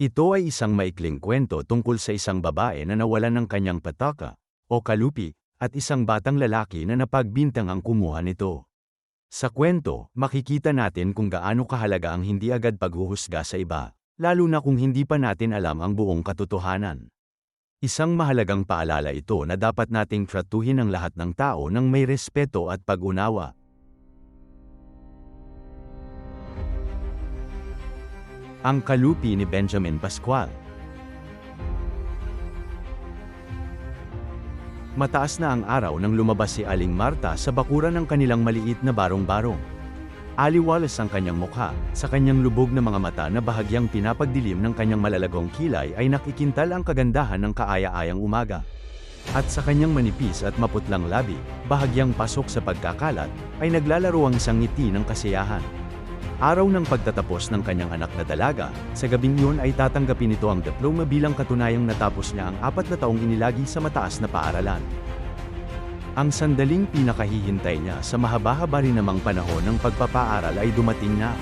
Ito ay isang maikling kwento tungkol sa isang babae na nawalan ng kanyang pataka, o kalupi, at isang batang lalaki na napagbintang ang kumuha nito. Sa kwento, makikita natin kung gaano kahalaga ang hindi agad paghuhusga sa iba, lalo na kung hindi pa natin alam ang buong katotohanan. Isang mahalagang paalala ito na dapat nating tratuhin ang lahat ng tao ng may respeto at pag-unawa. Ang kalupi ni Benjamin Pascual Mataas na ang araw nang lumabas si Aling Marta sa bakuran ng kanilang maliit na barong-barong. Aliwalas ang kanyang mukha, sa kanyang lubog na mga mata na bahagyang pinapagdilim ng kanyang malalagong kilay ay nakikintal ang kagandahan ng kaaya-ayang umaga. At sa kanyang manipis at maputlang labi, bahagyang pasok sa pagkakalat, ay naglalaro ang isang ngiti ng kasiyahan. Araw ng pagtatapos ng kanyang anak na dalaga, sa gabing yun ay tatanggapin nito ang diploma bilang katunayang natapos niya ang apat na taong inilagi sa mataas na paaralan. Ang sandaling pinakahihintay niya sa mahaba-haba rin namang panahon ng pagpapaaral ay dumating na.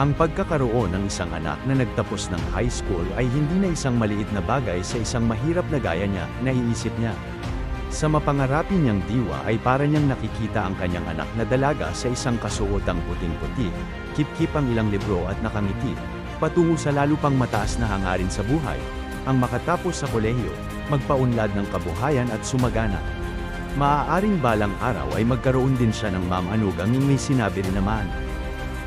Ang pagkakaroon ng isang anak na nagtapos ng high school ay hindi na isang maliit na bagay sa isang mahirap na gaya niya, naiisip niya. Sa mapangarapin niyang diwa ay para niyang nakikita ang kanyang anak na dalaga sa isang kasuotang puting-puti, kip-kip ang ilang libro at nakangiti, patungo sa lalo pang mataas na hangarin sa buhay, ang makatapos sa kolehiyo, magpaunlad ng kabuhayan at sumagana. Maaaring balang araw ay magkaroon din siya ng ma'am anugang may sinabi rin naman.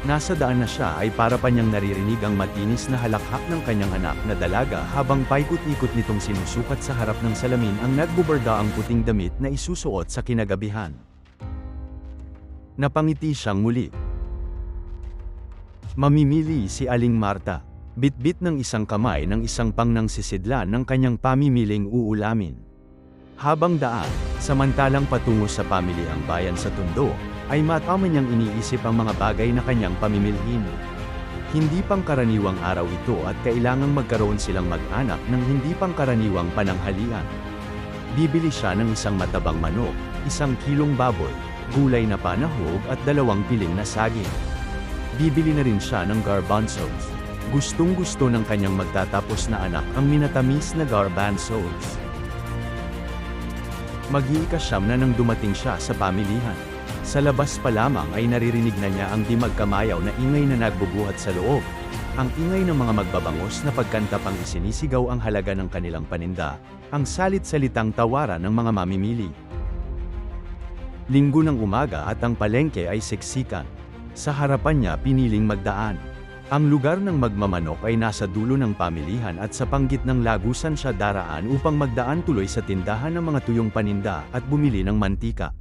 Nasa daan na siya ay para pa niyang naririnig ang matinis na halakhak ng kanyang anak na dalaga habang paikot-ikot nitong sinusukat sa harap ng salamin ang nagbubarda ang puting damit na isusuot sa kinagabihan. Napangiti siyang muli. Mamimili si Aling Marta. Bitbit ng isang kamay ng isang pang nang sisidlan ng kanyang pamimiling uulamin. Habang daan, samantalang patungo sa pamilyang bayan sa Tondo, ay matama niyang iniisip ang mga bagay na kanyang pamimilhin. Hindi pangkaraniwang araw ito at kailangang magkaroon silang mag-anak ng hindi pangkaraniwang pananghalian. Bibili siya ng isang matabang manok, isang kilong baboy, gulay na panahog at dalawang piling na saging. Bibili na rin siya ng garbanzos. Gustong gusto ng kanyang magtatapos na anak ang minatamis na garbanzos. Mag-iikasyam na nang dumating siya sa pamilihan. Sa labas pa lamang ay naririnig na niya ang di magkamayaw na ingay na nagbubuhat sa loob. Ang ingay ng mga magbabangos na pagkanta pang isinisigaw ang halaga ng kanilang paninda, ang salit-salitang tawaran ng mga mamimili. Linggo ng umaga at ang palengke ay siksikan. Sa harapan niya piniling magdaan. Ang lugar ng magmamanok ay nasa dulo ng pamilihan at sa panggit ng lagusan siya daraan upang magdaan tuloy sa tindahan ng mga tuyong paninda at bumili ng mantika.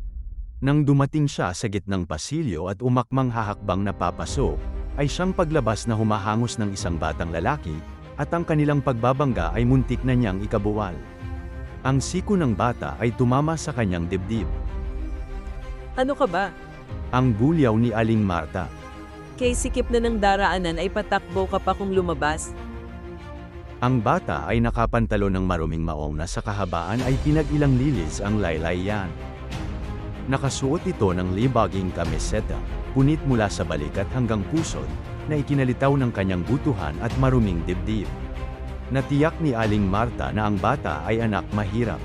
Nang dumating siya sa gitnang pasilyo at umakmang hahakbang na papasok, ay siyang paglabas na humahangos ng isang batang lalaki, at ang kanilang pagbabangga ay muntik na niyang ikabuwal. Ang siko ng bata ay tumama sa kanyang dibdib. Ano ka ba? Ang bulyaw ni Aling Marta. Kay sikip na ng daraanan ay patakbo ka pa kung lumabas. Ang bata ay nakapantalo ng maruming maong na sa kahabaan ay pinag-ilang lilis ang laylayan. Nakasuot ito ng libaging kamiseta, punit mula sa balikat hanggang pusod, na ikinalitaw ng kanyang butuhan at maruming dibdib. Natiyak ni Aling Marta na ang bata ay anak mahirap.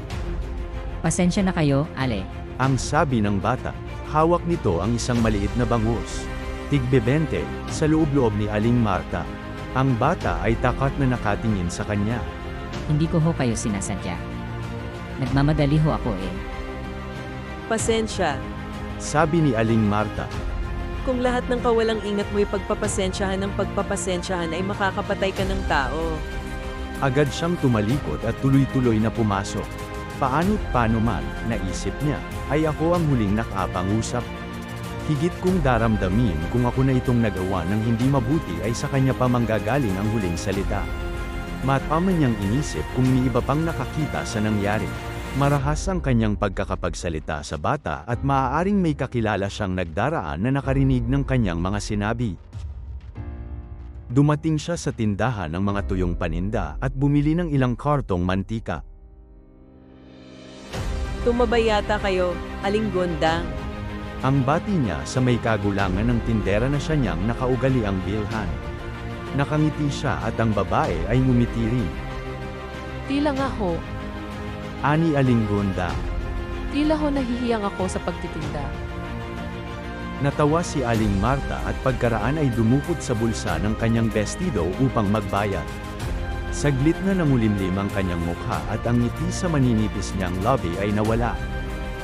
Pasensya na kayo, Ale. Ang sabi ng bata, hawak nito ang isang maliit na bangus. Tigbebente, sa loob-loob ni Aling Marta. Ang bata ay takat na nakatingin sa kanya. Hindi ko ho kayo sinasadya. Nagmamadali ho ako eh. Pasensya. Sabi ni Aling Marta, Kung lahat ng kawalang ingat mo'y pagpapasensyahan ng pagpapasensyahan ay makakapatay ka ng tao. agad siyang tumalikod at tuloy-tuloy na pumasok. Paano't paano man, naisip niya, ay ako ang huling nakapangusap. Higit kong daramdamin kung ako na itong nagawa ng hindi mabuti ay sa kanya pa manggagaling ang huling salita. Matama niyang inisip kung may iba pang nakakita sa nangyari. Marahas ang kanyang pagkakapagsalita sa bata at maaaring may kakilala siyang nagdaraan na nakarinig ng kanyang mga sinabi. Dumating siya sa tindahan ng mga tuyong paninda at bumili ng ilang kartong mantika. Tumabay yata kayo, aling gondang. Ang bati niya sa may kagulangan ng tindera na siya niyang nakaugali ang bilhan. Nakangiti siya at ang babae ay ngumiti rin. Tila nga ho, Ani Aling Gonda. tila ho nahihiyang ako sa pagtitinda. Natawa si Aling Marta at pagkaraan ay dumukot sa bulsa ng kanyang vestido upang magbayad. Saglit na nangulimlim ang kanyang mukha at ang ngiti sa maninipis niyang lobby ay nawala.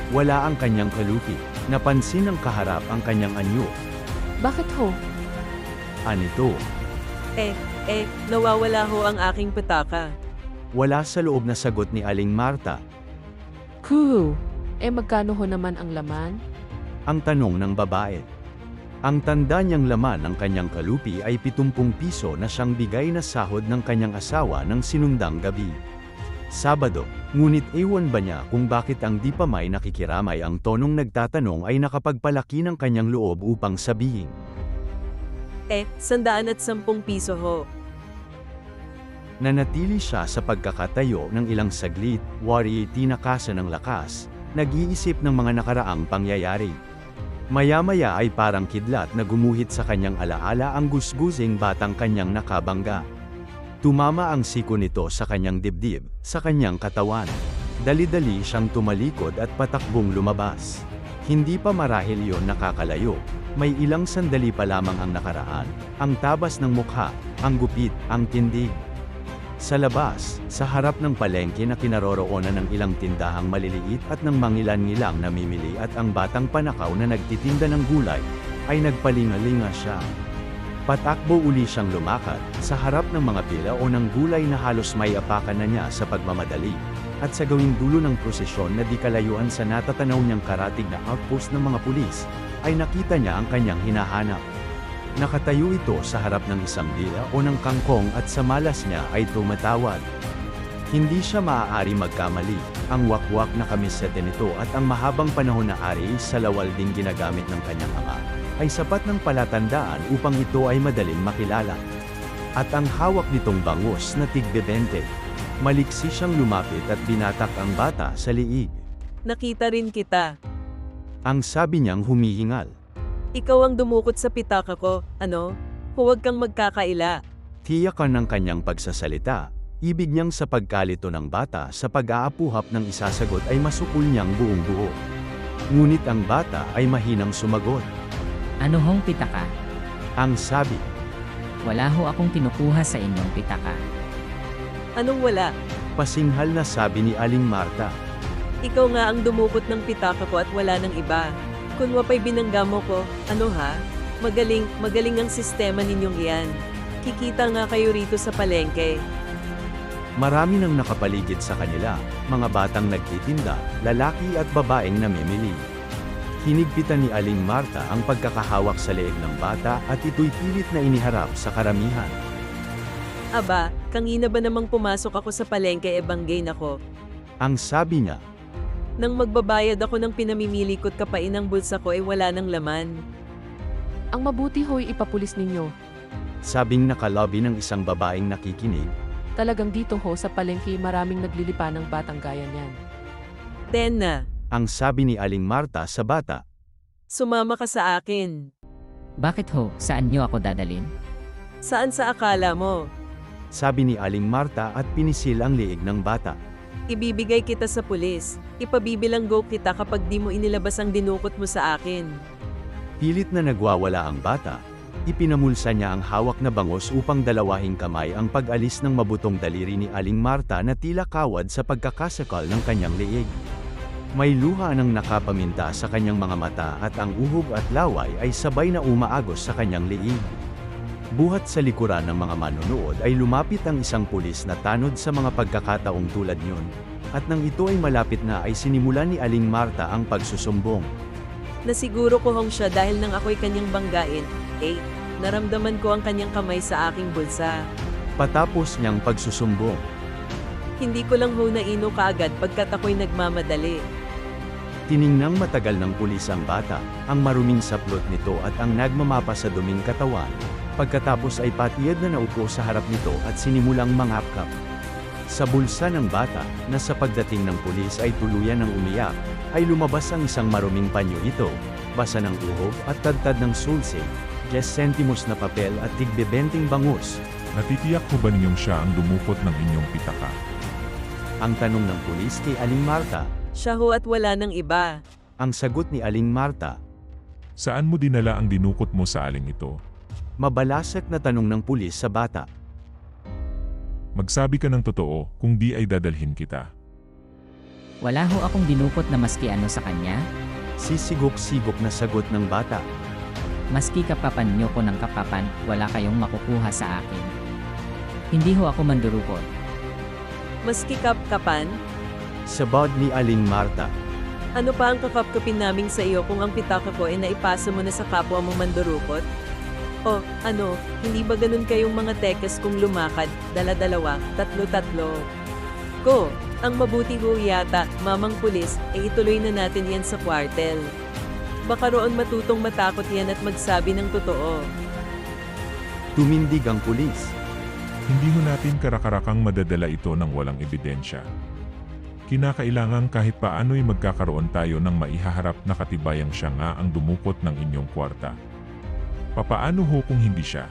Wala ang kanyang kalupi. Napansin ng kaharap ang kanyang anyo. Bakit ho? Anito, Eh, eh, nawawala ho ang aking petaka. wala sa loob na sagot ni Aling Marta. Kuu, eh magkano ho naman ang laman? Ang tanong ng babae. Ang tanda niyang laman ng kanyang kalupi ay 70 piso na siyang bigay na sahod ng kanyang asawa ng sinundang gabi. Sabado, ngunit ewan ba niya kung bakit ang di pa may nakikiramay ang tonong nagtatanong ay nakapagpalaki ng kanyang loob upang sabihin. Eh, sandaan at sampung piso ho. Nanatili siya sa pagkakatayo ng ilang saglit, wari tinakasa ng lakas, nag-iisip ng mga nakaraang pangyayari. Maya-maya ay parang kidlat na gumuhit sa kanyang alaala ang gusgusing batang kanyang nakabangga. Tumama ang siko nito sa kanyang dibdib, sa kanyang katawan. Dali-dali siyang tumalikod at patakbong lumabas. Hindi pa marahil yon nakakalayo. May ilang sandali pa lamang ang nakaraan. Ang tabas ng mukha, ang gupit, ang tindig. Sa labas, sa harap ng palengke na kinaroroonan ng ilang tindahang maliliit at ng mangilan-ngilang namimili at ang batang panakaw na nagtitinda ng gulay, ay nagpalingalinga siya. Patakbo uli siyang lumakad, sa harap ng mga pila o ng gulay na halos may apakan na niya sa pagmamadali, at sa gawing dulo ng prosesyon na di kalayuan sa natatanaw niyang karatig na outpost ng mga pulis, ay nakita niya ang kanyang hinahanap. Nakatayo ito sa harap ng isang dila o ng kangkong at sa malas niya ay tumatawad. Hindi siya maaari magkamali, ang wakwak na kamisete nito at ang mahabang panahon na ari sa lawal ding ginagamit ng kanyang ama, ay sapat ng palatandaan upang ito ay madaling makilala. At ang hawak nitong bangus na tigbebente, maliksi siyang lumapit at binatak ang bata sa liig. Nakita rin kita. Ang sabi niyang humihingal. Ikaw ang dumukot sa pitaka ko, ano? Huwag kang magkakaila. Tiyakan ng kanyang pagsasalita, ibig niyang sa pagkalito ng bata sa pag-aapuhap ng isasagot ay masukul niyang buong buo. Ngunit ang bata ay mahinang sumagot. Ano hong pitaka? Ang sabi, Wala ho akong kinukuha sa inyong pitaka. Anong wala? pasinghal na sabi ni Aling Marta. Ikaw nga ang dumukot ng pitaka ko at wala ng iba. Kung wapay binangga mo ko, ano ha? Magaling, magaling ang sistema ninyong iyan. Kikita nga kayo rito sa palengke. Marami nang nakapaligid sa kanila, mga batang nagtitinda, lalaki at babaeng namimili. Hinigpitan ni Aling Marta ang pagkakahawak sa leeg ng bata at ito'y pilit na iniharap sa karamihan. Aba, kangina ba namang pumasok ako sa palengke e banggay ako? Ang sabi niya, Nang magbabayad ako ng pinamimili ko't kapain ng bulsa ko ay wala ng laman. Ang mabuti ho'y ipapulis ninyo. sabing nakalobi ng isang babaeng nakikinig, Talagang dito ho sa palengke maraming naglilipa ng batang gaya niyan. Ten na, ang sabi ni Aling Marta sa bata, sumama ka sa akin. Bakit ho, saan niyo ako dadalin? Saan sa akala mo? sabi ni Aling Marta at pinisil ang liig ng bata. Ibibigay kita sa pulis. Ipabibilanggo kita kapag di mo inilabas ang dinukot mo sa akin. Pilit na nagwawala ang bata, ipinamulsa niya ang hawak na bangos upang dalawahing kamay ang pag-alis ng mabutong daliri ni Aling Marta na tila kawad sa pagkakasakal ng kanyang liig. May luha ng nakapaminta sa kanyang mga mata at ang uhog at laway ay sabay na umaagos sa kanyang liig. Buhat sa likuran ng mga manonood ay lumapit ang isang pulis na tanod sa mga pagkakataong tulad niyon. At nang ito ay malapit na ay sinimulan ni Aling Marta ang pagsusumbong. Nasiguro ko hong siya dahil nang ako'y kanyang banggain. Eh, naramdaman ko ang kanyang kamay sa aking bulsa. Patapos niyang pagsusumbong, Hindi ko lang ho naino kaagad pagkat ako'y nagmamadali. Tiningnang matagal ng pulis ang bata, ang maruming saplot nito at ang nagmamapa sa duming katawan. Pagkatapos ay patiyad na naupo sa harap nito at sinimulang mangapkap. Sa bulsa ng bata, na sa pagdating ng pulis ay tuluyan ng umiyak, ay lumabas ang isang maruming panyo ito, basa ng uhog at tadtad ng sulse. 10 sentimos na papel at tigbebenting bangus. Natitiyak mo ba ninyong siya ang dumukot ng inyong pitaka? Ang tanong ng pulis kay Aling Marta. Siya ho at wala ng iba. Ang sagot ni Aling Marta. Saan mo dinala ang dinukot mo sa aling ito? Mabalasat na tanong ng pulis sa bata. Magsabi ka ng totoo kung di ay dadalhin kita. Wala ho akong dinukot na maski ano sa kanya. Sisigok-sigok na sagot ng bata. Maski kapapan nyo ko ng kapapan, wala kayong makukuha sa akin. Hindi ho ako mandurukot. Maski kap-kapan, Sabad ni Aling Marta. ano pa ang kakapkapin naming sa iyo kung ang pitaka ko ay naipasa mo na sa kapwa mo mandurukot? O, ano, hindi ba ganun kayong mga tekes kung lumakad, dala-dalawa, tatlo-tatlo? Ko, ang mabuti ho yata, mamang pulis, ay ituloy na natin yan sa kwartel. Baka roon matutong matakot yan at magsabi ng totoo. Tumindig ang pulis. Hindi ho natin karakarakang madadala ito ng walang ebidensya. Kinakailangan kahit paano'y magkakaroon tayo ng maihaharap na katibayang siya nga ang dumukot ng inyong kwarta. Papaano ho kung hindi siya?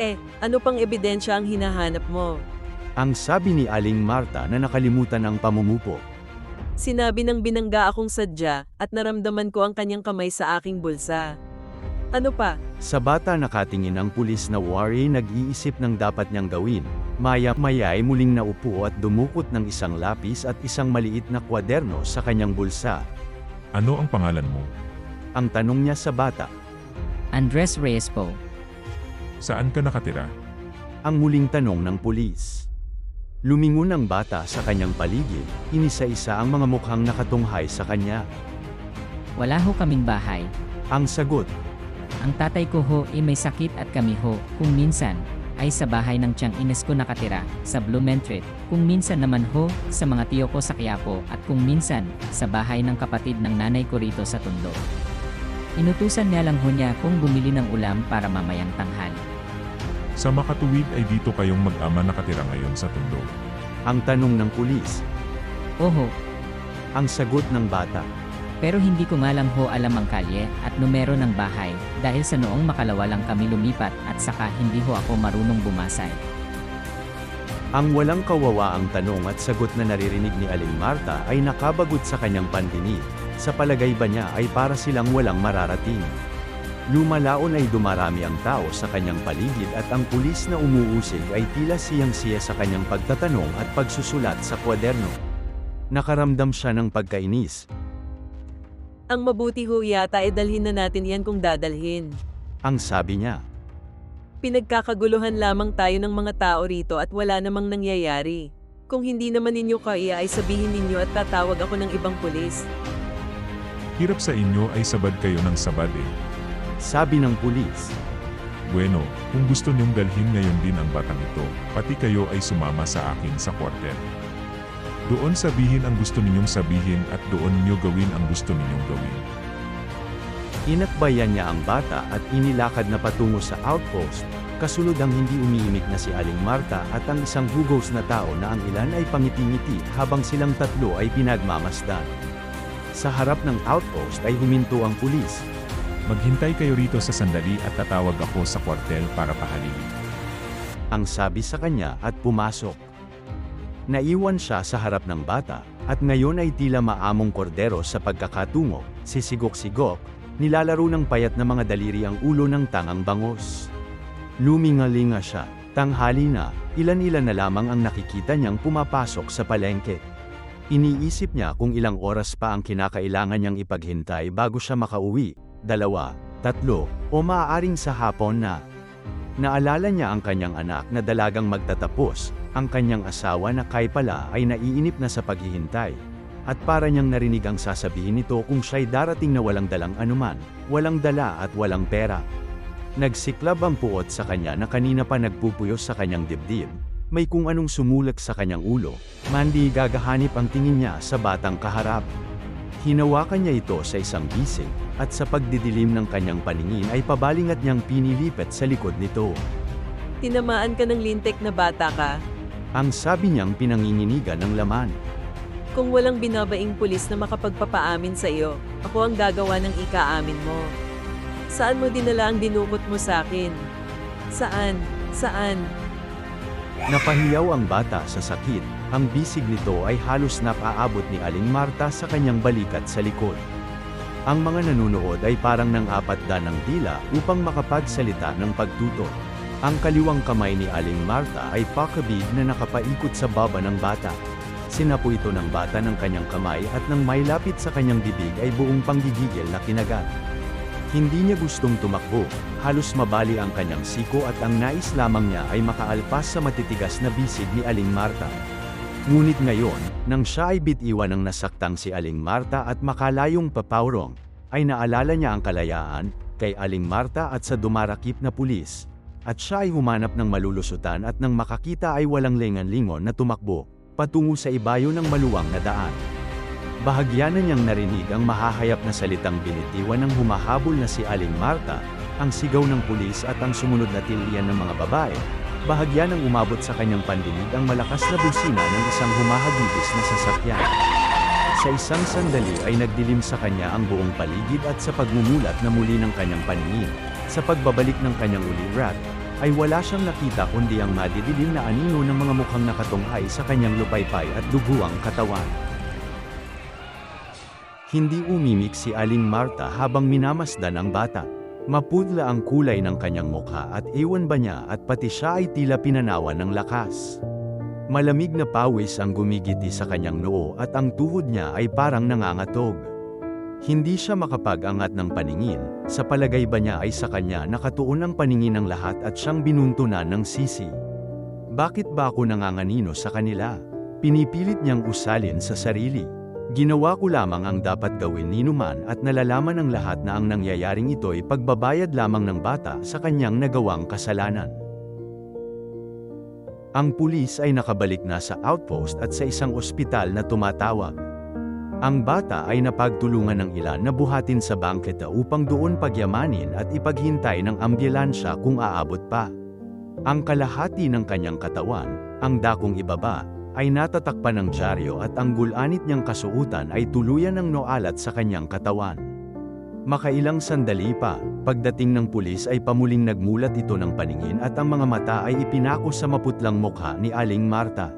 Eh, ano pang ebidensya ang hinahanap mo? Ang sabi ni Aling Marta na nakalimutan ang pamumupo. Sinabi ng binangga akong sadya at naramdaman ko ang kanyang kamay sa aking bulsa. Ano pa? Sa bata nakatingin ang pulis na worry nag-iisip ng dapat niyang gawin. Maya-maya ay muling naupo at dumukot ng isang lapis at isang maliit na kwaderno sa kanyang bulsa. Ano ang pangalan mo? Ang tanong niya sa bata, Andres Reyes po. Saan ka nakatira? ang muling tanong ng pulis. Lumingon ang bata sa kanyang paligid, inisa-isa ang mga mukhang nakatunghay sa kanya. Wala ho kaming bahay. Ang sagot, Ang tatay ko ho ay may sakit at kami ho, kung minsan, ay sa bahay ng tiyang ines ko nakatira, sa Blumentritt, kung minsan naman ho, sa mga tiyo ko sa Quiapo, at kung minsan, sa bahay ng kapatid ng nanay ko rito sa Tondo. Inutusan niya lang ho niya kung bumili ng ulam para mamayang tanghali. Sa makatuwid ay dito kayong mag-ama nakatira ngayon sa Tondo. ang tanong ng pulis, Oho, ang sagot ng bata. pero hindi ko nga lang ho alam ang kalye at numero ng bahay dahil sa noong makalawa lang kami lumipat at saka hindi ho ako marunong bumasay. Ang walang kawawa ang tanong at sagot na naririnig ni Aling Marta ay nakabagot sa kanyang pandinig. Sa palagay ba niya ay para silang walang mararating. Lumalaon ay dumarami ang tao sa kanyang paligid at ang pulis na umuusig ay tila siyang-siya sa kanyang pagtatanong at pagsusulat sa kwaderno. Nakaramdam siya ng pagkainis. Ang mabuti ho yata ay dalhin na natin yan kung dadalhin. Ang sabi niya, Pinagkakaguluhan lamang tayo ng mga tao rito at wala namang nangyayari. Kung hindi naman ninyo kaya ay sabihin ninyo at tatawag ako ng ibang pulis. Hirap sa inyo ay sabad kayo ng sabad eh. sabi ng pulis. Bueno, kung gusto niyong dalhin ngayon din ang batang ito, pati kayo ay sumama sa akin sa kwartel. Doon sabihin ang gusto ninyong sabihin at doon niyo gawin ang gusto ninyong gawin. Inakbayan niya ang bata at inilakad na patungo sa outpost, kasunod ang hindi umiimik na si Aling Marta at ang isang hugos na tao na ang ilan ay pangiti-ngiti habang silang tatlo ay pinagmamasdan. Sa harap ng outpost ay huminto ang pulis. Maghintay kayo rito sa sandali at tatawag ako sa kwartel para pahalili. Ang sabi sa kanya at pumasok. Naiwan siya sa harap ng bata, at ngayon ay tila maamong kordero sa pagkakatungo, sisigok-sigok, nilalaro ng payat na mga daliri ang ulo ng tangang bangos. Lumingalinga siya, tanghali na, ilan-ilan na lamang ang nakikita niyang pumapasok sa palengke. Iniisip niya kung ilang oras pa ang kinakailangan niyang ipaghintay bago siya makauwi, dalawa, tatlo, o maaaring sa hapon na. Naalala niya ang kanyang anak na dalagang magtatapos, ang kanyang asawa na kay pala ay naiinip na sa paghihintay. At para niyang narinig ang sasabihin nito kung siya'y darating na walang dalang anuman, walang dala at walang pera. Nagsiklab ang puot sa kanya na kanina pa nagpupuyos sa kanyang dibdib. May kung anong sumulak sa kanyang ulo, mandi gagahanip ang tingin niya sa batang kaharap. Hinawakan niya ito sa isang bisig, at sa pagdidilim ng kanyang paningin ay pabalingat niyang pinilipet sa likod nito. Tinamaan ka ng lintek na bata ka. Ang sabi niyang pinanginginigan ng laman. Kung walang binabaing pulis na makapagpapaamin sa iyo, ako ang gagawa ng ikaamin mo. Saan mo dinala ang dinukot mo sa akin? Saan? Saan? Napahiyaw ang bata sa sakit, ang bisig nito ay halos napaabot ni Aling Marta sa kanyang balikat sa likod. Ang mga nanunood ay parang nang apat ng dila upang makapagsalita ng pagtuto. Ang kaliwang kamay ni Aling Marta ay pakabig na nakapaikot sa baba ng bata. Sinapo ito ng bata ng kanyang kamay at nang may lapit sa kanyang bibig ay buong panggigigil na kinagat. Hindi niya gustong tumakbo, halos mabali ang kanyang siko at ang nais lamang niya ay makaalpas sa matitigas na bisig ni Aling Marta. Ngunit ngayon, nang siya ay bitiwan ng nasaktang si Aling Marta at makalayong papawrong, ay naalala niya ang kalayaan, kay Aling Marta at sa dumarakip na pulis. At siya ay humanap ng malulusutan at nang makakita ay walang lengan-lingon na tumakbo, patungo sa ibayo ng maluwang na daan. Bahagya na niyang narinig ang mahahayap na salitang binitiwan ng humahabol na si Aling Marta, ang sigaw ng pulis at ang sumunod na tilian ng mga babae. Bahagya nang umabot sa kanyang pandinig ang malakas na busina ng isang humahagibis na sasakyan. Sa isang sandali ay nagdilim sa kanya ang buong paligid at sa pagmumulat na muli ng kanyang paningin, sa pagbabalik ng kanyang ulirat, ay wala siyang nakita kundi ang madidilim na anino ng mga mukhang nakatunghay sa kanyang lupaypay at duguang katawan. Hindi umimik si Aling Marta habang minamasdan ang bata. Mapudla ang kulay ng kanyang mukha at ewan ba niya at pati siya ay tila pinanawan ng lakas. Malamig na pawis ang gumigiti sa kanyang noo at ang tuhod niya ay parang nangangatog. Hindi siya makapag-angat ng paningin, sa palagay ba niya ay sa kanya nakatuon ang paningin ng lahat at siyang binuntunan ng sisi. Bakit ba ako nanganganino sa kanila? Pinipilit niyang usalin sa sarili. Ginawa ko lamang ang dapat gawin ni Numan at nalalaman ng lahat na ang nangyayaring ito'y pagbabayad lamang ng bata sa kanyang nagawang kasalanan. Ang pulis ay nakabalik na sa outpost at sa isang ospital na tumatawag. Ang bata ay napagtulungan ng ilan na buhatin sa bangketa upang doon pagyamanin at ipaghintay ng ambulansya kung aabot pa. Ang kalahati ng kanyang katawan, ang dakong ibaba, ay natatakpan ng dyaryo at ang gulanit niyang kasuutan ay tuluyan ng noalat sa kanyang katawan. Makailang sandali pa, pagdating ng pulis ay pamuling nagmulat ito ng paningin at ang mga mata ay ipinako sa maputlang mukha ni Aling Marta.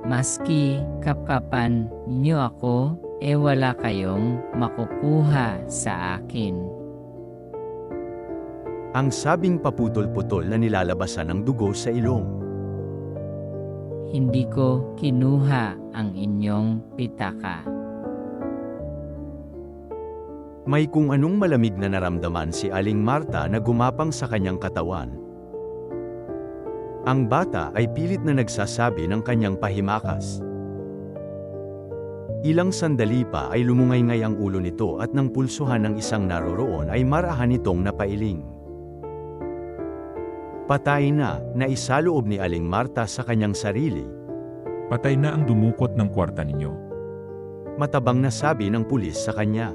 Maski kapkapan niyo ako, e wala kayong makukuha sa akin. Ang sabing paputol-putol na nilalabasan ng dugo sa ilong. Hindi ko kinuha ang inyong pitaka. May kung anong malamig na naramdaman si Aling Marta na gumapang sa kanyang katawan. Ang bata ay pilit na nagsasabi ng kanyang pahimakas. Ilang sandali pa ay lumungay-ngay ang ulo nito at nang pulsuhan ng isang naroroon ay marahan itong napailing. Patay na, naisaloob ni Aling Marta sa kanyang sarili, Patay na ang dumukot ng kwarta ninyo. matabang na sabi ng pulis sa kanya.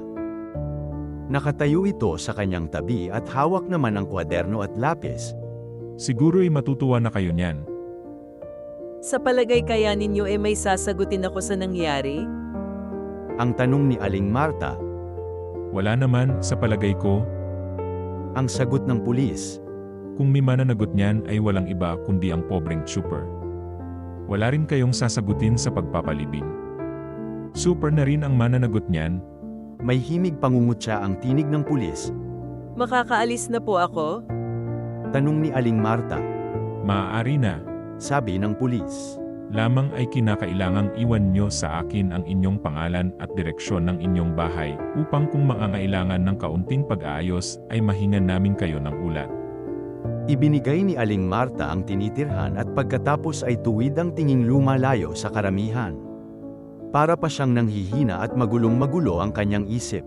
Nakatayo ito sa kanyang tabi at hawak naman ang kwaderno at lapis, Siguro'y matutuwa na kayo niyan. Sa palagay kaya ninyo e may sasagutin ako sa nangyari? ang tanong ni Aling Marta, Wala naman, sa palagay ko, ang sagot ng pulis, kung may mananagot niyan ay walang iba kundi ang pobreng super. Wala rin kayong sasagutin sa pagpapalibing. Super na rin ang mananagot niyan, may himig pangungutya ang tinig ng pulis, Makakaalis na po ako? tanong ni Aling Marta, maaari na, sabi ng pulis. lamang ay kinakailangang iwan nyo sa akin ang inyong pangalan at direksyon ng inyong bahay upang kung mangangailangan ng kaunting pag-aayos ay mahingan namin kayo ng ulat. Ibinigay ni Aling Marta ang tinitirhan at pagkatapos ay tuwid ang tinging lumalayo sa karamihan. Para pa siyang nanghihina at magulong-magulo ang kanyang isip.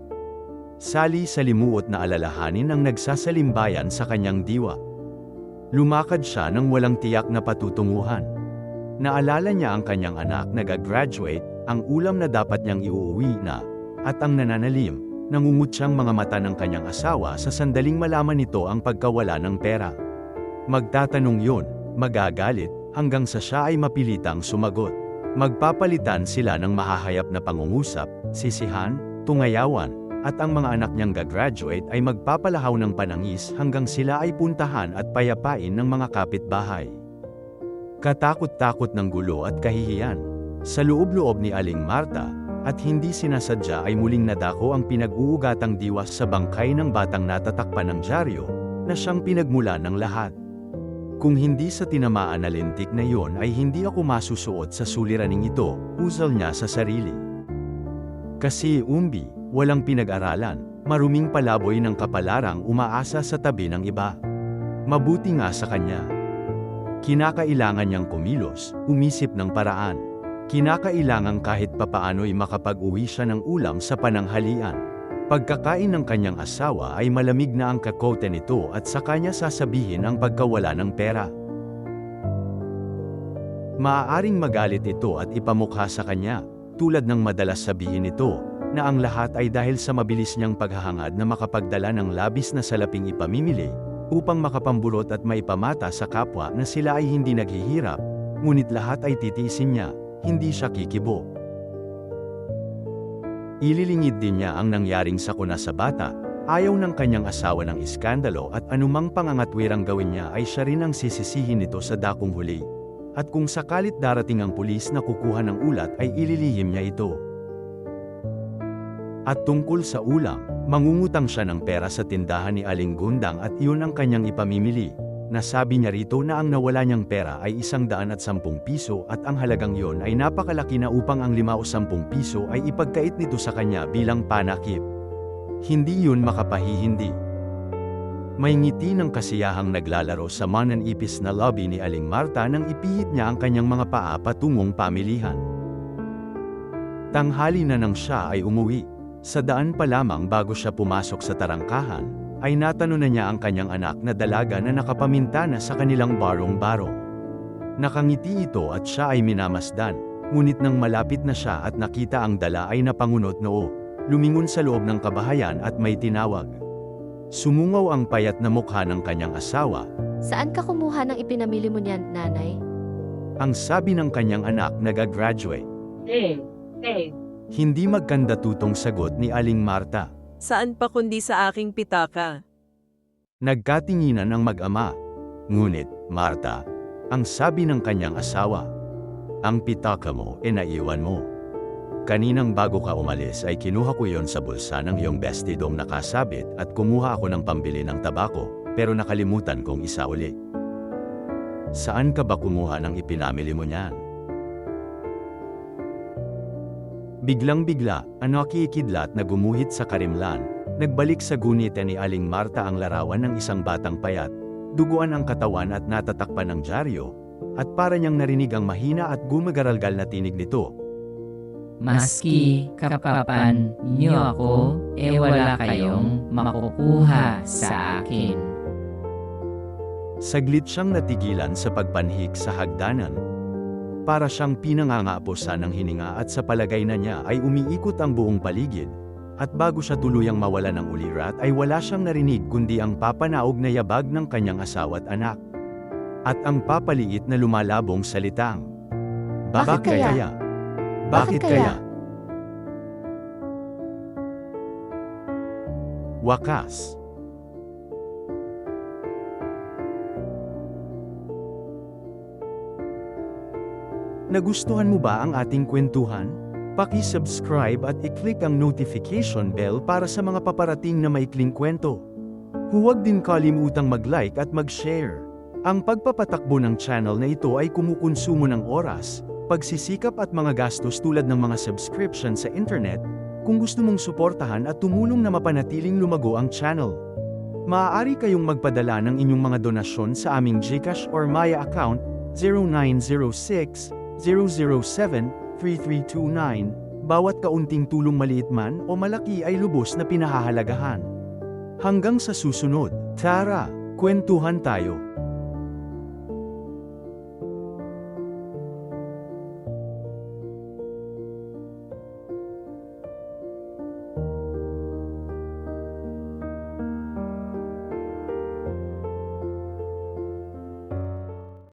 Sali sa limuot na alalahanin ang nagsasalimbayan sa kanyang diwa. Lumakad siya ng walang tiyak na patutunguhan. Naalala niya ang kanyang anak na gagraduate, ang ulam na dapat niyang iuuwi na, at ang nananalim, nangungutsang mga mata ng kanyang asawa sa sandaling malaman nito ang pagkawala ng pera. Magtatanong yun, magagalit, hanggang sa siya ay mapilitang sumagot. Magpapalitan sila ng mahahayap na pangungusap, sisihan, tungayawan, at ang mga anak niyang gagraduate ay magpapalahaw ng panangis hanggang sila ay puntahan at payapain ng mga kapitbahay. Katakot-takot ng gulo at kahihiyan. Sa loob-loob ni Aling Marta, at hindi sinasadya ay muling nadako ang pinag-uugatang diwas sa bangkay ng batang natatakpan ng dyaryo, na siyang pinagmula ng lahat. Kung hindi sa tinamaan na lintik na yon ay hindi ako masusuot sa suliraning ito, usal niya sa sarili. Kasi umbi, walang pinag-aralan, maruming palaboy ng kapalarang umaasa sa tabi ng iba. Mabuti nga sa kanya. Kinakailangan niyang kumilos, umisip ng paraan. Kinakailangan kahit papaano'y makapag-uwi siya ng ulam sa pananghalian. Pagkakain ng kanyang asawa ay malamig na ang kakote nito at sa kanya sasabihin ang pagkawala ng pera. Maaaring magalit ito at ipamukha sa kanya, tulad ng madalas sabihin nito, na ang lahat ay dahil sa mabilis niyang paghahangad na makapagdala ng labis na salaping ipamimili, upang makapamburot at maipamata sa kapwa na sila ay hindi naghihirap, ngunit lahat ay titiisin niya, hindi siya kikibo. Ililingid din niya ang nangyaring sakuna sa bata, ayaw ng kanyang asawa ng iskandalo at anumang pangangatwirang gawin niya ay siya rin ang sisisihin nito sa dakong huli. At kung sakalit darating ang pulis na kukuha ng ulat ay ililihim niya ito. At tungkol sa ulam, mangungutang siya ng pera sa tindahan ni Aling Gundang at iyon ang kanyang ipamimili. Nasabi niya rito na ang nawala niyang pera ay isang daan at sampung piso at ang halagang yon ay napakalaki na upang ang lima o sampung piso ay ipagkait nito sa kanya bilang panakip. Hindi yun makapahihindi. May ngiti ng kasiyahang naglalaro sa mananipis na lobby ni Aling Marta nang ipihit niya ang kanyang mga paa patungong pamilihan. Tanghali na nang siya ay umuwi. Sa daan pa lamang bago siya pumasok sa tarangkahan, ay natanong na niya ang kanyang anak na dalaga na nakapamintana sa kanilang barong-barong. Nakangiti ito at siya ay minamasdan, ngunit nang malapit na siya at nakita ang dala ay napangunot noo, lumingon sa loob ng kabahayan at may tinawag. Sumungaw ang payat na mukha ng kanyang asawa, Saan ka kumuha ng ipinamili mo niyan, nanay? ang sabi ng kanyang anak na gagraduate. Eh, eh. Hindi magkanda tutong sagot ni Aling Marta. Saan pa kundi sa aking pitaka? Nagkatinginan ang mag-ama. Ngunit, Marta, ang sabi ng kanyang asawa, ang pitaka mo e naiwan mo. Kaninang bago ka umalis ay kinuha ko yon sa bulsa ng iyong bestidong nakasabit at kumuha ako ng pambili ng tabako, pero nakalimutan kong isa uli. Saan ka ba kumuha ng ipinamili mo niyan? Biglang-bigla, ang nakikidlat na gumuhit sa karimlan, nagbalik sa gunita ni Aling Marta ang larawan ng isang batang payat, duguan ang katawan at natatakpan ng dyaryo, at para niyang narinig ang mahina at gumagaralgal na tinig nito. Maski kapapan niyo ako, e wala kayong makukuha sa akin. Saglit siyang natigilan sa pagpanhik sa hagdanan. Para siyang pinangangaposa ng hininga at sa palagay na niya ay umiikot ang buong paligid. At bago siya tuluyang mawala ng ulirat ay wala siyang narinig kundi ang papanaog na yabag ng kanyang asawa at anak. At ang papaliit na lumalabong salitang. Bakit kaya? Bakit Bakit kaya? kaya? Wakas. Nagustuhan mo ba ang ating kwentuhan? Paki-subscribe at i-click ang notification bell para sa mga paparating na maikling kwento. Huwag din kalimutang mag-like at mag-share. Ang pagpapatakbo ng channel na ito ay kumukonsumo ng oras, pagsisikap at mga gastos tulad ng mga subscription sa internet, kung gusto mong suportahan at tumulong na mapanatiling lumago ang channel. Maaari kayong magpadala ng inyong mga donasyon sa aming GCash or Maya account 0906 007 3329. Bawat kaunting tulong maliit man o malaki ay lubos na pinahahalagahan. Hanggang sa susunod, tara, kwentuhan tayo.